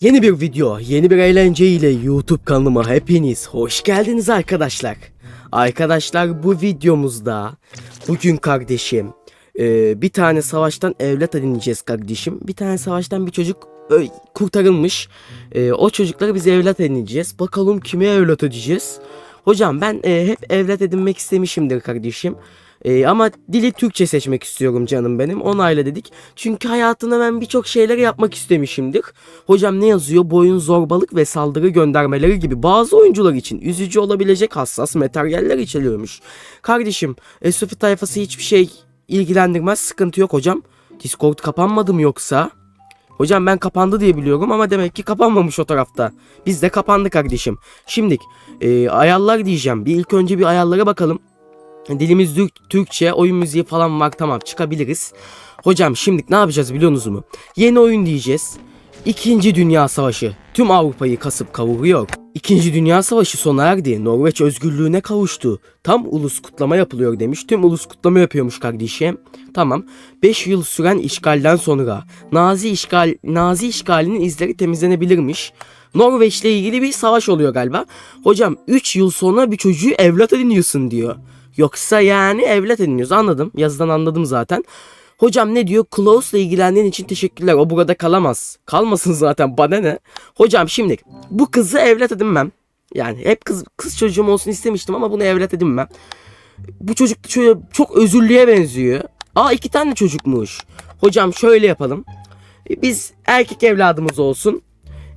Yeni bir video, yeni bir eğlence ile YouTube kanalıma hepiniz hoş geldiniz arkadaşlar. Arkadaşlar bu videomuzda bugün kardeşim e, bir tane savaştan evlat edineceğiz kardeşim. Bir tane savaştan bir çocuk ö, kurtarılmış. E, o çocukları biz evlat edineceğiz. Bakalım kime evlat edeceğiz? Hocam ben e, hep evlat edinmek istemişimdir kardeşim. E, ama dili Türkçe seçmek istiyorum canım benim. Onayla dedik. Çünkü hayatımda ben birçok şeyleri yapmak istemişimdir. Hocam ne yazıyor? Boyun zorbalık ve saldırı göndermeleri gibi bazı oyuncular için üzücü olabilecek hassas materyaller içeriyormuş. Kardeşim, Esofi tayfası hiçbir şey ilgilendirmez. Sıkıntı yok hocam. Discord kapanmadı mı yoksa? Hocam ben kapandı diye biliyorum ama demek ki kapanmamış o tarafta. Biz de kapandı kardeşim. Şimdi e, ayarlar diyeceğim. Bir ilk önce bir ayarlara bakalım. Dilimiz Türk- Türkçe, oyun müziği falan var tamam çıkabiliriz. Hocam şimdi ne yapacağız biliyorsunuz mu? Yeni oyun diyeceğiz. İkinci Dünya Savaşı tüm Avrupa'yı kasıp kavuruyor. İkinci Dünya Savaşı sona erdi. Norveç özgürlüğüne kavuştu. Tam ulus kutlama yapılıyor demiş. Tüm ulus kutlama yapıyormuş kardeşim. Tamam. 5 yıl süren işgalden sonra Nazi işgal Nazi işgalinin izleri temizlenebilirmiş. Norveç'le ilgili bir savaş oluyor galiba. Hocam 3 yıl sonra bir çocuğu evlat ediniyorsun diyor. Yoksa yani evlat ediniyoruz anladım. Yazıdan anladım zaten. Hocam ne diyor? Klaus'la ilgilendiğin için teşekkürler. O burada kalamaz. Kalmasın zaten bana ne? Hocam şimdi bu kızı evlat edinmem. Yani hep kız kız çocuğum olsun istemiştim ama bunu evlat edinmem. Bu çocuk şöyle çok özürlüye benziyor. Aa iki tane çocukmuş. Hocam şöyle yapalım. E, Biz erkek evladımız olsun.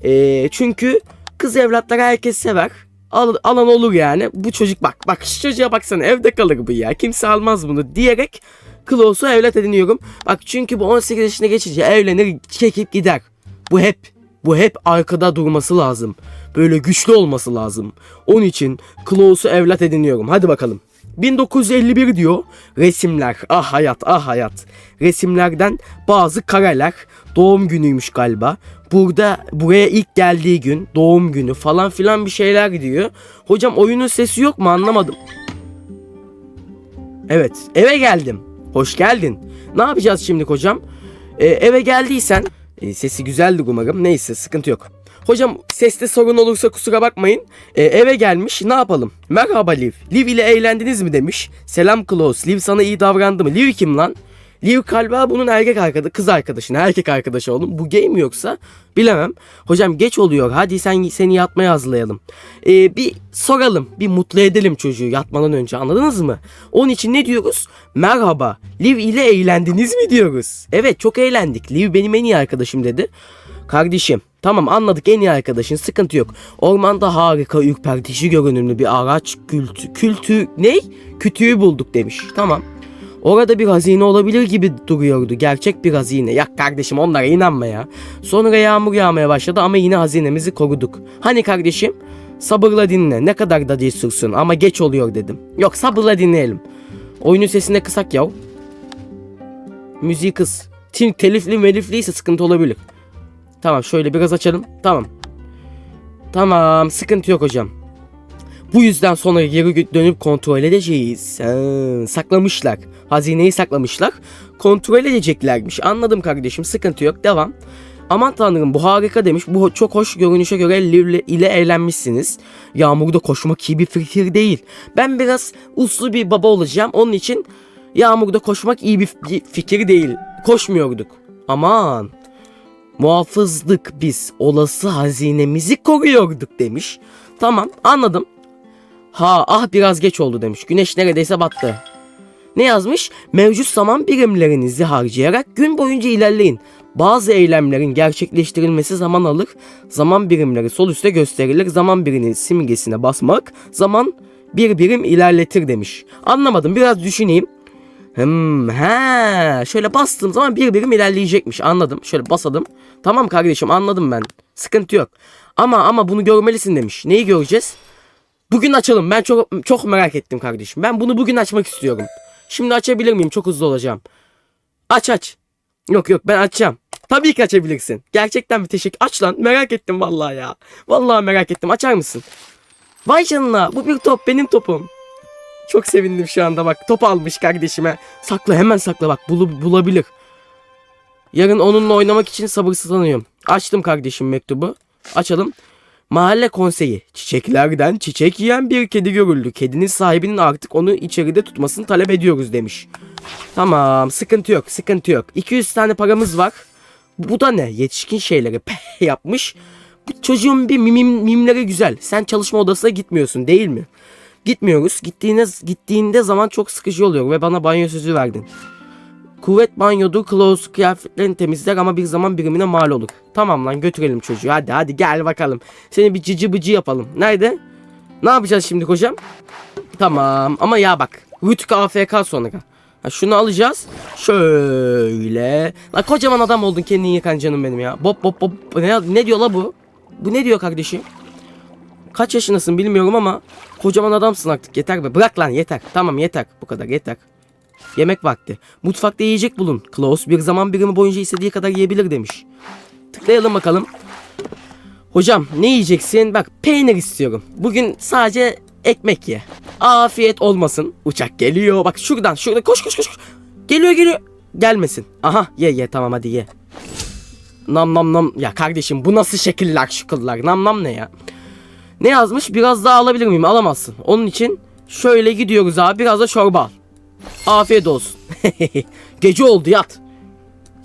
Ee, çünkü kız evlatları herkes sever. Al, alan olur yani. Bu çocuk bak bak şu çocuğa baksana evde kalır bu ya. Kimse almaz bunu diyerek Klaus'u evlat ediniyorum. Bak çünkü bu 18 yaşına geçince evlenir çekip gider. Bu hep bu hep arkada durması lazım. Böyle güçlü olması lazım. Onun için Klaus'u evlat ediniyorum. Hadi bakalım. 1951 diyor. Resimler. Ah hayat, ah hayat. Resimlerden bazı kareler. Doğum günüymüş galiba. Burada buraya ilk geldiği gün, doğum günü falan filan bir şeyler diyor. Hocam oyunun sesi yok mu anlamadım. Evet, eve geldim. Hoş geldin. Ne yapacağız şimdi hocam? Ee, eve geldiysen, e, sesi güzeldi umarım. Neyse, sıkıntı yok. Hocam seste sorun olursa kusura bakmayın. Ee, eve gelmiş ne yapalım? Merhaba Liv. Liv ile eğlendiniz mi demiş. Selam Klaus. Liv sana iyi davrandı mı? Liv kim lan? Liv galiba bunun erkek arkadaşı, kız arkadaşı, erkek arkadaşı oğlum. Bu gay mi yoksa? Bilemem. Hocam geç oluyor. Hadi sen seni yatmaya hazırlayalım. Ee, bir soralım, bir mutlu edelim çocuğu yatmadan önce. Anladınız mı? Onun için ne diyoruz? Merhaba. Liv ile eğlendiniz mi diyoruz? Evet, çok eğlendik. Liv benim en iyi arkadaşım dedi. Kardeşim tamam anladık en iyi arkadaşın sıkıntı yok. Ormanda harika ürpertici görünümlü bir araç kültü, kültü ne? Kütüğü bulduk demiş. Tamam. Orada bir hazine olabilir gibi duruyordu. Gerçek bir hazine. Ya kardeşim onlara inanma ya. Sonra yağmur yağmaya başladı ama yine hazinemizi koruduk. Hani kardeşim? Sabırla dinle. Ne kadar da cesursun ama geç oluyor dedim. Yok sabırla dinleyelim. Oyunun sesini kısak yav. Müziği kız. Tim telifli melifliyse sıkıntı olabilir. Tamam şöyle biraz açalım. Tamam. Tamam sıkıntı yok hocam. Bu yüzden sonra geri dönüp kontrol edeceğiz. Ha, saklamışlar. Hazineyi saklamışlar. Kontrol edeceklermiş. Anladım kardeşim sıkıntı yok devam. Aman tanrım bu harika demiş. Bu çok hoş görünüşe göre Liv ile eğlenmişsiniz. Yağmurda koşmak iyi bir fikir değil. Ben biraz uslu bir baba olacağım. Onun için yağmurda koşmak iyi bir fi- fikir değil. Koşmuyorduk. Aman. Muhafızlık biz olası hazinemizi koruyorduk demiş. Tamam anladım. Ha ah biraz geç oldu demiş. Güneş neredeyse battı. Ne yazmış? Mevcut zaman birimlerinizi harcayarak gün boyunca ilerleyin. Bazı eylemlerin gerçekleştirilmesi zaman alır. Zaman birimleri sol üstte gösterilir. Zaman biriminin simgesine basmak zaman bir birim ilerletir demiş. Anlamadım biraz düşüneyim. Hmm, he, şöyle bastığım zaman bir birim ilerleyecekmiş. Anladım. Şöyle basadım. Tamam kardeşim anladım ben. Sıkıntı yok. Ama ama bunu görmelisin demiş. Neyi göreceğiz? Bugün açalım. Ben çok çok merak ettim kardeşim. Ben bunu bugün açmak istiyorum. Şimdi açabilir miyim? Çok hızlı olacağım. Aç aç. Yok yok ben açacağım. Tabii ki açabilirsin. Gerçekten bir teşekkür. Aç lan. Merak ettim vallahi ya. Vallahi merak ettim. Açar mısın? Vay canına. Bu bir top. Benim topum. Çok sevindim şu anda bak. Top almış kardeşime. Sakla hemen sakla bak. Bulu, bulabilir. Yarın onunla oynamak için sabırsızlanıyorum. Açtım kardeşim mektubu. Açalım. Mahalle konseyi. Çiçeklerden çiçek yiyen bir kedi görüldü. Kedinin sahibinin artık onu içeride tutmasını talep ediyoruz demiş. Tamam sıkıntı yok sıkıntı yok. 200 tane paramız var. Bu da ne? Yetişkin şeyleri peh yapmış. Bu çocuğun bir mim, mimleri güzel. Sen çalışma odasına gitmiyorsun değil mi? Gitmiyoruz. Gittiğinde, gittiğinde zaman çok sıkıcı oluyor ve bana banyo sözü verdin. Kuvvet banyodur, close kıyafetlerini temizler ama bir zaman birimine mal olur. Tamam lan götürelim çocuğu. Hadi hadi gel bakalım. Seni bir cici bıcı yapalım. Nerede? Ne yapacağız şimdi kocam? Tamam ama ya bak. Rütük AFK sonra. Ha, şunu alacağız. Şöyle. La kocaman adam oldun kendini yıkan canım benim ya. Bop bop bop. Ne, ne diyor la bu? Bu ne diyor kardeşim? Kaç yaşındasın bilmiyorum ama kocaman adamsın artık yeter be. Bırak lan yeter. Tamam yeter. Bu kadar yeter. Yemek vakti. Mutfakta yiyecek bulun. Klaus bir zaman birimi boyunca istediği kadar yiyebilir demiş. Tıklayalım bakalım. Hocam ne yiyeceksin? Bak peynir istiyorum. Bugün sadece ekmek ye. Afiyet olmasın. Uçak geliyor. Bak şuradan şurada koş koş koş. Geliyor geliyor. Gelmesin. Aha ye ye tamam hadi ye. Nam nam nam. Ya kardeşim bu nasıl şekiller şıkıllar? Nam nam ne ya? Ne yazmış? Biraz daha alabilir miyim? Alamazsın. Onun için şöyle gidiyoruz abi. Biraz da çorba al. Afiyet olsun. Gece oldu yat.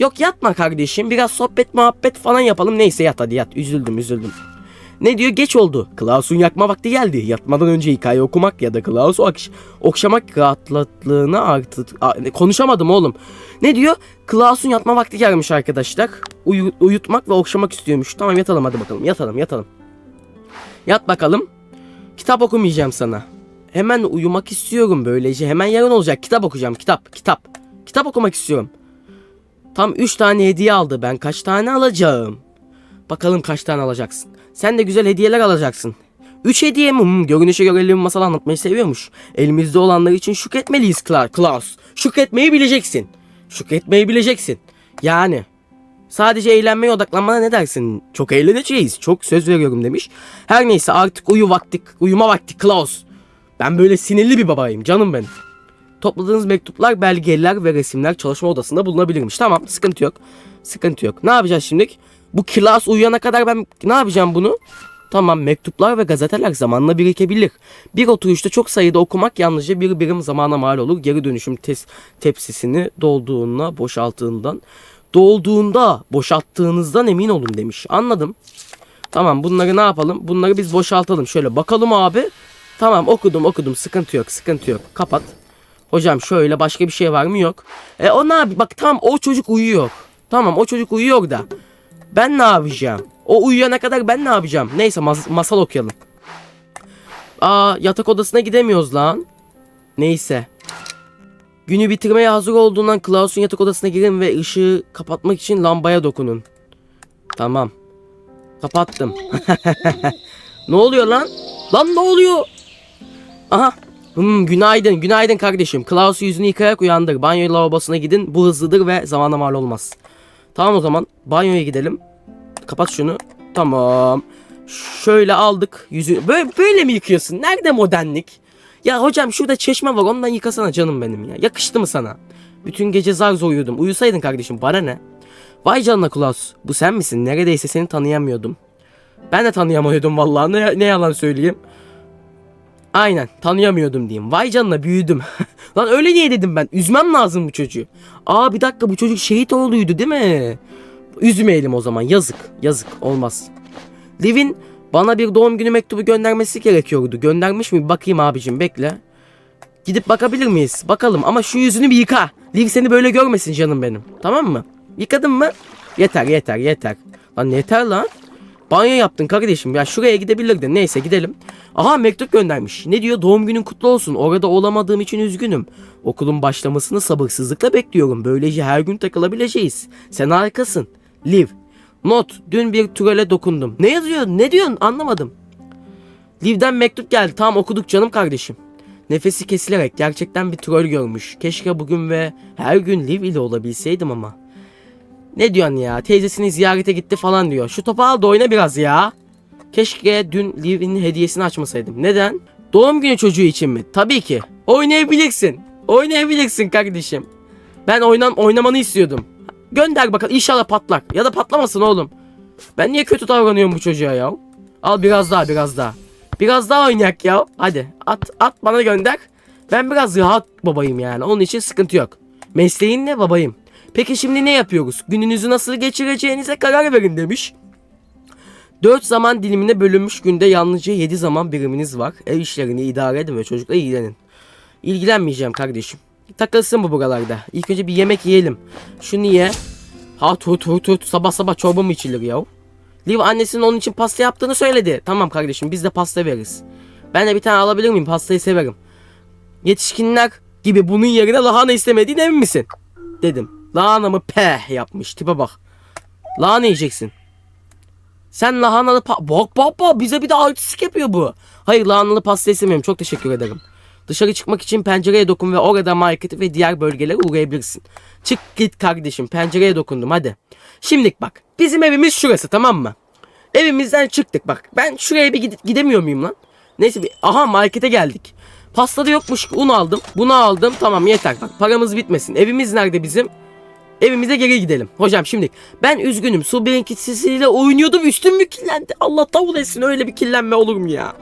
Yok yatma kardeşim. Biraz sohbet muhabbet falan yapalım. Neyse yat hadi yat. Üzüldüm üzüldüm. Ne diyor? Geç oldu. Klaus'un yakma vakti geldi. Yatmadan önce hikaye okumak ya da Klaus'u okş okşamak rahatlatlığına artı... A- konuşamadım oğlum. Ne diyor? Klaus'un yatma vakti gelmiş arkadaşlar. Uyu- uyutmak ve okşamak istiyormuş. Tamam yatalım hadi bakalım. Yatalım yatalım. Yat bakalım. Kitap okumayacağım sana. Hemen uyumak istiyorum böylece. Hemen yarın olacak. Kitap okuyacağım. Kitap. Kitap. Kitap okumak istiyorum. Tam 3 tane hediye aldı. Ben kaç tane alacağım? Bakalım kaç tane alacaksın. Sen de güzel hediyeler alacaksın. 3 hediye mi? Hmm, görünüşe göre Elvin masal anlatmayı seviyormuş. Elimizde olanlar için şükretmeliyiz Kla- Klaus. Şükretmeyi bileceksin. Şükretmeyi bileceksin. Yani. Sadece eğlenmeye odaklanmana ne dersin? Çok eğleneceğiz. Çok söz veriyorum demiş. Her neyse artık uyu vakti, uyuma vakti Klaus. Ben böyle sinirli bir babayım canım benim. Topladığınız mektuplar, belgeler ve resimler çalışma odasında bulunabilirmiş. Tamam sıkıntı yok. Sıkıntı yok. Ne yapacağız şimdi? Bu Klaus uyuyana kadar ben ne yapacağım bunu? Tamam mektuplar ve gazeteler zamanla birikebilir. Bir oturuşta çok sayıda okumak yalnızca bir birim zamana mal olur. Geri dönüşüm tes- tepsisini dolduğunda boşalttığından dolduğunda boşalttığınızdan emin olun demiş. Anladım. Tamam bunları ne yapalım? Bunları biz boşaltalım. Şöyle bakalım abi. Tamam okudum okudum sıkıntı yok sıkıntı yok. Kapat. Hocam şöyle başka bir şey var mı? Yok. E o ne abi? Bak tamam o çocuk uyuyor. Tamam o çocuk uyuyor da. Ben ne yapacağım? O uyuyana kadar ben ne yapacağım? Neyse mas- masal okuyalım. Aa yatak odasına gidemiyoruz lan. Neyse. Günü bitirmeye hazır olduğundan Klaus'un yatak odasına girin ve ışığı kapatmak için lambaya dokunun. Tamam. Kapattım. ne oluyor lan? Lan ne oluyor? Aha. Hmm, günaydın, günaydın kardeşim. Klaus yüzünü yıkayarak uyandır. Banyo lavabosuna gidin. Bu hızlıdır ve zamana mal olmaz. Tamam o zaman. Banyoya gidelim. Kapat şunu. Tamam. Şöyle aldık yüzü. Böyle, böyle mi yıkıyorsun? Nerede modernlik? Ya hocam şurada çeşme var ondan yıkasana canım benim ya. Yakıştı mı sana? Bütün gece zar zor uyudum. Uyusaydın kardeşim bana ne? Vay canına Klaus. Bu sen misin? Neredeyse seni tanıyamıyordum. Ben de tanıyamıyordum vallahi. Ne, ne yalan söyleyeyim. Aynen tanıyamıyordum diyeyim. Vay canına büyüdüm. Lan öyle niye dedim ben? Üzmem lazım bu çocuğu. Aa bir dakika bu çocuk şehit oğluydu değil mi? Üzmeyelim o zaman yazık. Yazık olmaz. Liv'in bana bir doğum günü mektubu göndermesi gerekiyordu. Göndermiş mi? Bakayım abicim bekle. Gidip bakabilir miyiz? Bakalım ama şu yüzünü bir yıka. Liv seni böyle görmesin canım benim. Tamam mı? Yıkadın mı? Yeter yeter yeter. Lan yeter lan. Banyo yaptın kardeşim. Ya şuraya gidebilirdin. Neyse gidelim. Aha mektup göndermiş. Ne diyor? Doğum günün kutlu olsun. Orada olamadığım için üzgünüm. Okulun başlamasını sabırsızlıkla bekliyorum. Böylece her gün takılabileceğiz. Sen harikasın. Liv. Not. Dün bir türele dokundum. Ne yazıyor? Ne diyorsun? Anlamadım. Liv'den mektup geldi. Tamam okuduk canım kardeşim. Nefesi kesilerek gerçekten bir troll görmüş. Keşke bugün ve her gün Liv ile olabilseydim ama. Ne diyorsun ya? Teyzesini ziyarete gitti falan diyor. Şu topu al da oyna biraz ya. Keşke dün Liv'in hediyesini açmasaydım. Neden? Doğum günü çocuğu için mi? Tabii ki. Oynayabilirsin. Oynayabilirsin kardeşim. Ben oynan oynamanı istiyordum. Gönder bakalım inşallah patlak. Ya da patlamasın oğlum. Ben niye kötü davranıyorum bu çocuğa ya? Al biraz daha biraz daha. Biraz daha oynayak ya. Hadi at at bana gönder. Ben biraz rahat babayım yani. Onun için sıkıntı yok. Mesleğin ne babayım? Peki şimdi ne yapıyoruz? Gününüzü nasıl geçireceğinize karar verin demiş. 4 zaman dilimine bölünmüş günde yalnızca 7 zaman biriminiz var. Ev işlerini idare edin ve çocukla ilgilenin. İlgilenmeyeceğim kardeşim. Takılsın bu buralarda. İlk önce bir yemek yiyelim. Şunu ye. Ha tut tut tut. Sabah sabah çorba mı içilir ya? Liv annesinin onun için pasta yaptığını söyledi. Tamam kardeşim biz de pasta veririz. Ben de bir tane alabilir miyim? Pastayı severim. Yetişkinler gibi bunun yerine lahana istemediğin emin misin? Dedim. Lahana mı peh yapmış. Tipe bak. Lahana yiyeceksin. Sen lahanalı pa... Bak bak bak bize bir de artistik yapıyor bu. Hayır lahanalı pasta istemiyorum. Çok teşekkür ederim. Dışarı çıkmak için pencereye dokun ve orada marketi ve diğer bölgelere uğrayabilirsin. Çık git kardeşim pencereye dokundum hadi. Şimdilik bak bizim evimiz şurası tamam mı? Evimizden çıktık bak. Ben şuraya bir gidip gidemiyor muyum lan? Neyse bir aha markete geldik. Pastada yokmuş un aldım. Bunu aldım. Tamam yeter bak paramız bitmesin. Evimiz nerede bizim? Evimize geri gidelim. Hocam şimdi ben üzgünüm. Su birinkisiyle oynuyordum üstüm mü kirlendi? Allah davul etsin öyle bir kirlenme olur mu ya?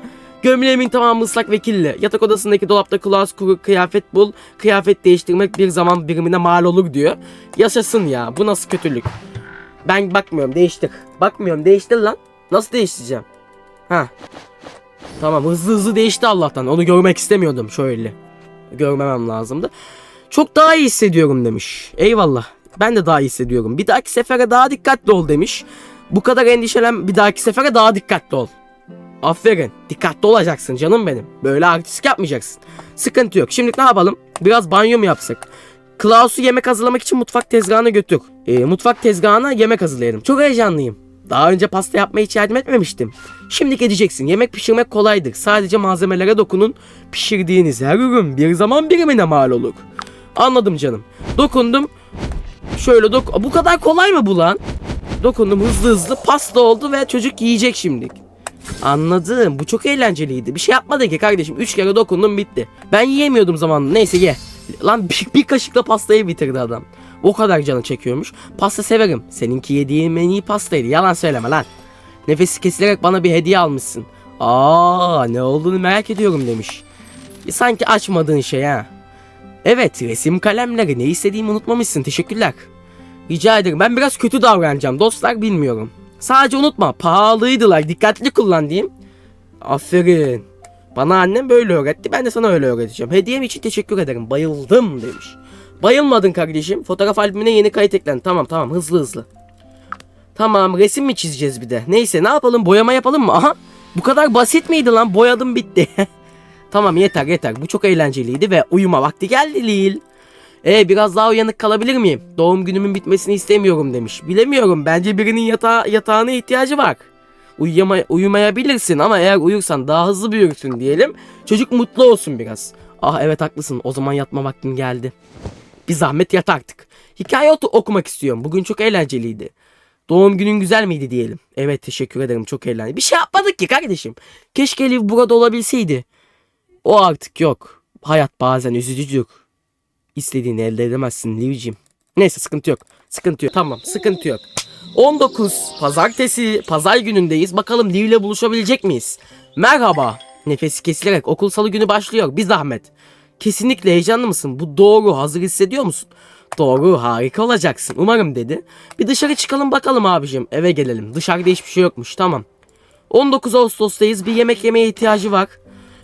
Gömleğimin tamamı ıslak ve kirli. Yatak odasındaki dolapta kulağı kuru kıyafet bul. Kıyafet değiştirmek bir zaman birimine mal olur diyor. Yaşasın ya. Bu nasıl kötülük? Ben bakmıyorum değiştir. Bakmıyorum değiştir lan. Nasıl değiştireceğim? Ha. Tamam hızlı hızlı değişti Allah'tan. Onu görmek istemiyordum şöyle. Görmemem lazımdı. Çok daha iyi hissediyorum demiş. Eyvallah. Ben de daha iyi hissediyorum. Bir dahaki sefere daha dikkatli ol demiş. Bu kadar endişelen bir dahaki sefere daha dikkatli ol. Aferin. Dikkatli olacaksın canım benim. Böyle artistik yapmayacaksın. Sıkıntı yok. Şimdi ne yapalım? Biraz banyo mu yapsak? Klaus'u yemek hazırlamak için mutfak tezgahına götür. Ee, mutfak tezgahına yemek hazırlayalım. Çok heyecanlıyım. Daha önce pasta yapmaya hiç yardım etmemiştim. Şimdi edeceksin. Yemek pişirmek kolaydır. Sadece malzemelere dokunun. Pişirdiğiniz her ürün bir zaman birimine mal olur. Anladım canım. Dokundum. Şöyle dok... Bu kadar kolay mı bu lan? Dokundum hızlı hızlı pasta oldu ve çocuk yiyecek şimdi. Anladım. Bu çok eğlenceliydi. Bir şey yapmadın ki kardeşim. Üç kere dokundum bitti. Ben yiyemiyordum zamanında. Neyse ye. Lan bir, bir kaşıkla pastayı bitirdi adam. O kadar canı çekiyormuş. Pasta severim. Seninki yediğim en iyi pastaydı. Yalan söyleme lan. Nefesi kesilerek bana bir hediye almışsın. Aa ne olduğunu merak ediyorum demiş. E, sanki açmadığın şey ha. Evet resim kalemleri ne istediğimi unutmamışsın. Teşekkürler. Rica ederim. Ben biraz kötü davranacağım. Dostlar bilmiyorum. Sadece unutma pahalıydılar. Dikkatli kullan diyeyim. Aferin. Bana annem böyle öğretti. Ben de sana öyle öğreteceğim. Hediyem için teşekkür ederim. Bayıldım demiş. Bayılmadın kardeşim. Fotoğraf albümüne yeni kayıt eklendi. Tamam tamam hızlı hızlı. Tamam resim mi çizeceğiz bir de? Neyse ne yapalım boyama yapalım mı? Aha bu kadar basit miydi lan? Boyadım bitti. tamam yeter yeter. Bu çok eğlenceliydi ve uyuma vakti geldi Lil. E biraz daha uyanık kalabilir miyim? Doğum günümün bitmesini istemiyorum demiş. Bilemiyorum. Bence birinin yatağa, yatağına ihtiyacı var. Uyuyama, uyumayabilirsin ama eğer uyursan daha hızlı büyürsün diyelim. Çocuk mutlu olsun biraz. Ah evet haklısın. O zaman yatma vaktin geldi. Bir zahmet yat artık. Hikaye okumak istiyorum. Bugün çok eğlenceliydi. Doğum günün güzel miydi diyelim. Evet teşekkür ederim çok eğlenceli. Bir şey yapmadık ki kardeşim. Keşke Liv burada olabilseydi. O artık yok. Hayat bazen üzücüdür. İstediğini elde edemezsin Liv'cim. Neyse sıkıntı yok. Sıkıntı yok. Tamam sıkıntı yok. 19 pazartesi pazar günündeyiz. Bakalım Liv'le buluşabilecek miyiz? Merhaba. Nefesi kesilerek okul salı günü başlıyor. Bir zahmet. Kesinlikle heyecanlı mısın? Bu doğru. Hazır hissediyor musun? Doğru harika olacaksın umarım dedi. Bir dışarı çıkalım bakalım abicim eve gelelim. Dışarıda hiçbir şey yokmuş tamam. 19 Ağustos'tayız bir yemek yemeye ihtiyacı var.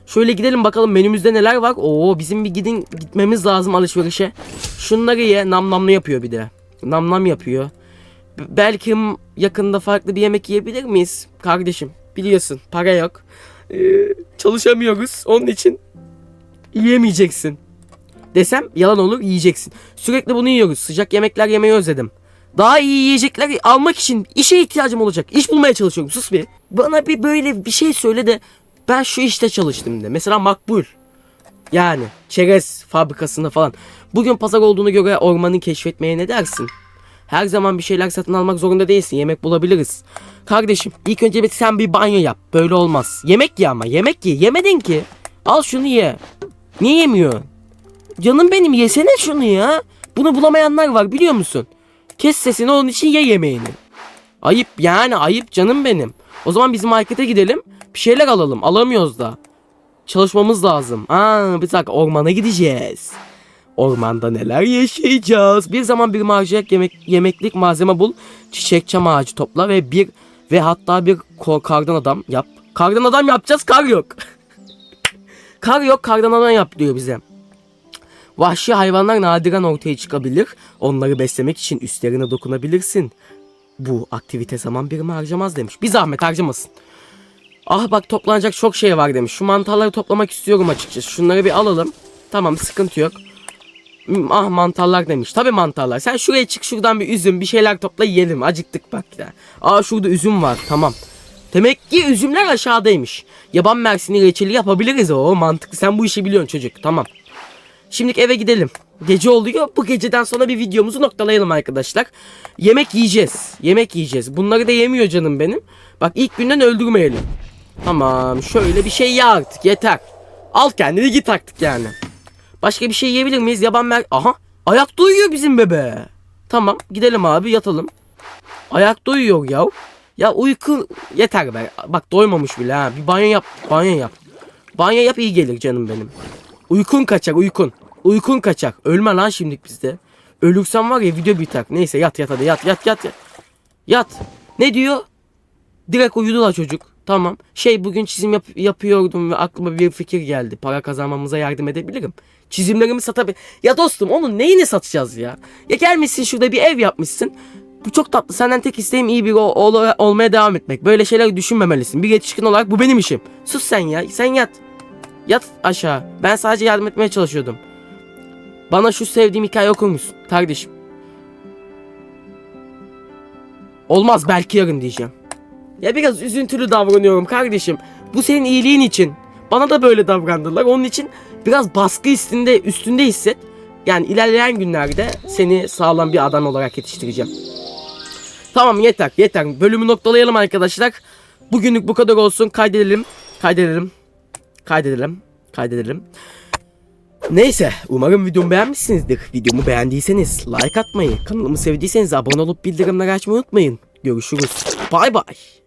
Şöyle gidelim bakalım menümüzde neler var. Oo bizim bir gidin gitmemiz lazım alışverişe. Şunları ye nam namlı yapıyor bir de. Nam nam yapıyor. B- belki yakında farklı bir yemek yiyebilir miyiz kardeşim? Biliyorsun para yok. Ee, çalışamıyoruz onun için yiyemeyeceksin. Desem yalan olur yiyeceksin. Sürekli bunu yiyoruz. Sıcak yemekler yemeyi özledim. Daha iyi yiyecekler almak için işe ihtiyacım olacak. İş bulmaya çalışıyorum. Sus bir. Bana bir böyle bir şey söyle de ben şu işte çalıştım de. Mesela makbul. Yani çerez fabrikasında falan. Bugün pazar olduğunu göre ormanı keşfetmeye ne dersin? Her zaman bir şeyler satın almak zorunda değilsin. Yemek bulabiliriz. Kardeşim ilk önce bir sen bir banyo yap. Böyle olmaz. Yemek ye ama yemek ye. Yemedin ki. Al şunu ye. Niye yemiyorsun? Canım benim yesene şunu ya. Bunu bulamayanlar var biliyor musun? Kes sesini onun için ye yemeğini. Ayıp yani ayıp canım benim. O zaman biz markete gidelim. Bir şeyler alalım. Alamıyoruz da. Çalışmamız lazım. Aa, bir dakika ormana gideceğiz. Ormanda neler yaşayacağız? Bir zaman bir marjiyet yemek, yemeklik malzeme bul. Çiçek çam ağacı topla ve bir ve hatta bir kardan adam yap. Kardan adam yapacağız kar yok. kar yok kardan adam yap diyor bize. Vahşi hayvanlar nadiren ortaya çıkabilir. Onları beslemek için üstlerine dokunabilirsin. Bu aktivite zaman birimi harcamaz demiş. Bir zahmet harcamasın. Ah bak toplanacak çok şey var demiş. Şu mantarları toplamak istiyorum açıkçası. Şunları bir alalım. Tamam sıkıntı yok. Hmm, Ah mantarlar demiş. Tabi mantarlar. Sen şuraya çık şuradan bir üzüm bir şeyler topla yiyelim. Acıktık bak ya. Aa şurada üzüm var. Tamam. Demek ki üzümler aşağıdaymış. Yaban mersini reçeli yapabiliriz o mantıklı. Sen bu işi biliyorsun çocuk. Tamam. Şimdi eve gidelim. Gece oluyor. Bu geceden sonra bir videomuzu noktalayalım arkadaşlar. Yemek yiyeceğiz. Yemek yiyeceğiz. Bunları da yemiyor canım benim. Bak ilk günden öldürmeyelim. Tamam şöyle bir şey ye artık yeter. Al kendini git artık yani. Başka bir şey yiyebilir miyiz? Yaban mer... Aha ayakta uyuyor bizim bebe. Tamam gidelim abi yatalım. Ayakta uyuyor ya. Ya uyku yeter be. Bak doymamış bile ha. Bir banyo yap. Banyo yap. Banyo yap iyi gelir canım benim. Uykun kaçar uykun. Uykun kaçar. Ölme lan şimdilik bizde. Ölürsen var ya video biter. Neyse yat yat hadi yat yat yat. Yat. yat. Ne diyor? Direkt uyudu la çocuk. Tamam. Şey bugün çizim yap- yapıyordum ve aklıma bir fikir geldi. Para kazanmamıza yardım edebilirim. Çizimlerimi satabilir. Ya dostum onun neyini satacağız ya? Ya gelmişsin şurada bir ev yapmışsın. Bu çok tatlı. Senden tek isteğim iyi bir ol- ol- olmaya devam etmek. Böyle şeyler düşünmemelisin. Bir yetişkin olarak bu benim işim. Sus sen ya. Sen yat. Yat aşağı. Ben sadece yardım etmeye çalışıyordum. Bana şu sevdiğim hikaye okur musun? Kardeşim. Olmaz belki yarın diyeceğim. Ya biraz üzüntülü davranıyorum kardeşim. Bu senin iyiliğin için. Bana da böyle davrandılar. Onun için biraz baskı üstünde üstünde hisset. Yani ilerleyen günlerde seni sağlam bir adam olarak yetiştireceğim. Tamam yeter yeter. Bölümü noktalayalım arkadaşlar. Bugünlük bu kadar olsun. Kaydedelim. Kaydedelim. Kaydedelim. Kaydedelim. Neyse umarım videomu beğenmişsinizdir. Videomu beğendiyseniz like atmayı, kanalımı sevdiyseniz abone olup bildirimleri açmayı unutmayın. Görüşürüz. Bay bay.